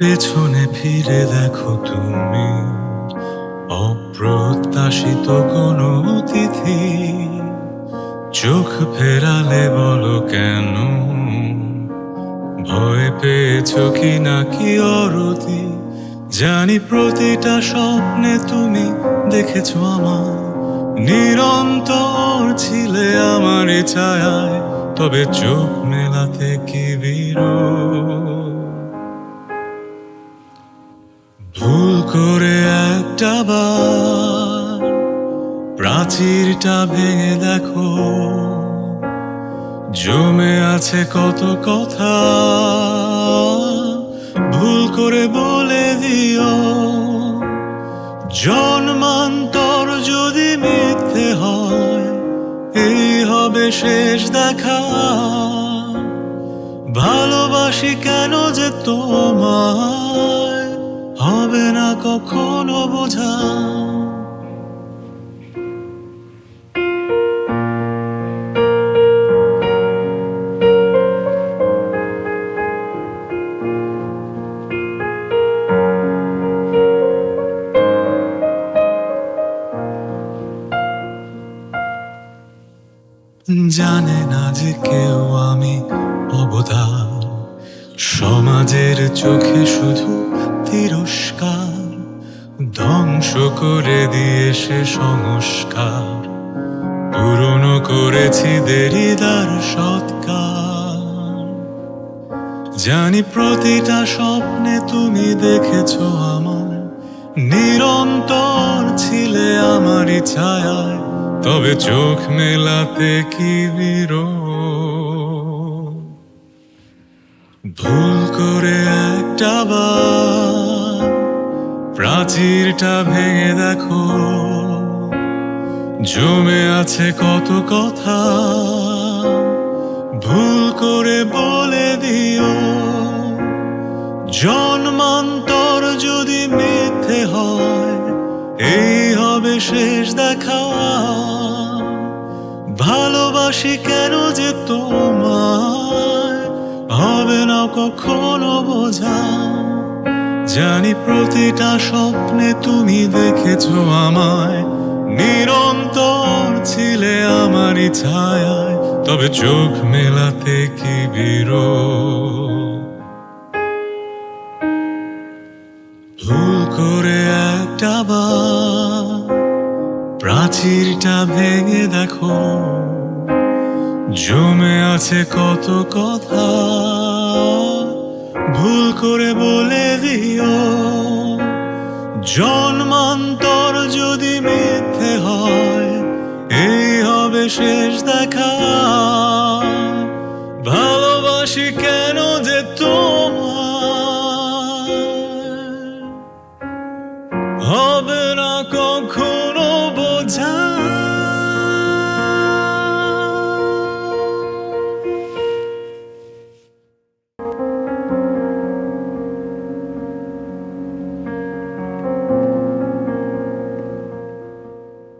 পেছনে ফিরে দেখো তুমি অপ্রত্যাশিত কোনো অতিথি। চোখ ফেরালে বলো কেন? ভয় পেয়েছ কি নাকি অরতি? জানি প্রতিটা স্বপ্নে তুমি দেখেছ আমার। নিরন্তর ছিলে আমার ছায়ায়, তবে চোখ মেলাতে কি করে একটা বার প্রাচীরটা ভেঙে দেখো। জমে আছে কত কথা, ভুল করে বলে দিও। জন্মান্তর যদি মিথ্যে হয়, এই হবে শেষ দেখা। ভালোবাসি কেন যে না কখনো বোঝা। জানে না যে কেউ আমি অবদান সমাজের চোখে শুধু তিরস্কার। ধ্বংস করে দিয়ে সে সংস্কার। পুরনো করেছি দেরি দেরিদার সৎকার। জানি প্রতিটা স্বপ্নে তুমি দেখেছ আমার। নিরন্তর ছিলে আমারই ছায়ায়, তবে চোখ মেলাতে কি বিরোধ? ভুল করে একটা বার প্রাচীরটা ভেঙে দেখো। জমে আছে কত কথা। ভুল করে বলে দিও। জন্মান্তর যদি মিথ্যে হয়, এই হবে শেষ দেখা। ভালোবাসি কেন যে তোমায়, হবে না কখনো বোঝা। জানি প্রতিটা স্বপ্নে তুমি দেখেছ আমায়। নিরন্তর ছিলে আমারই ছায়ায়, তবে চোখ মেলাতে কি বিরোধ? ভুল করে একটা বার প্রাচীরটা ভেঙে দেখো। জমে আছে কত কথা। করে বলে দিও। জন্মান্তর যদি মিথ্যে হয় এই হবে শেষ দেখা।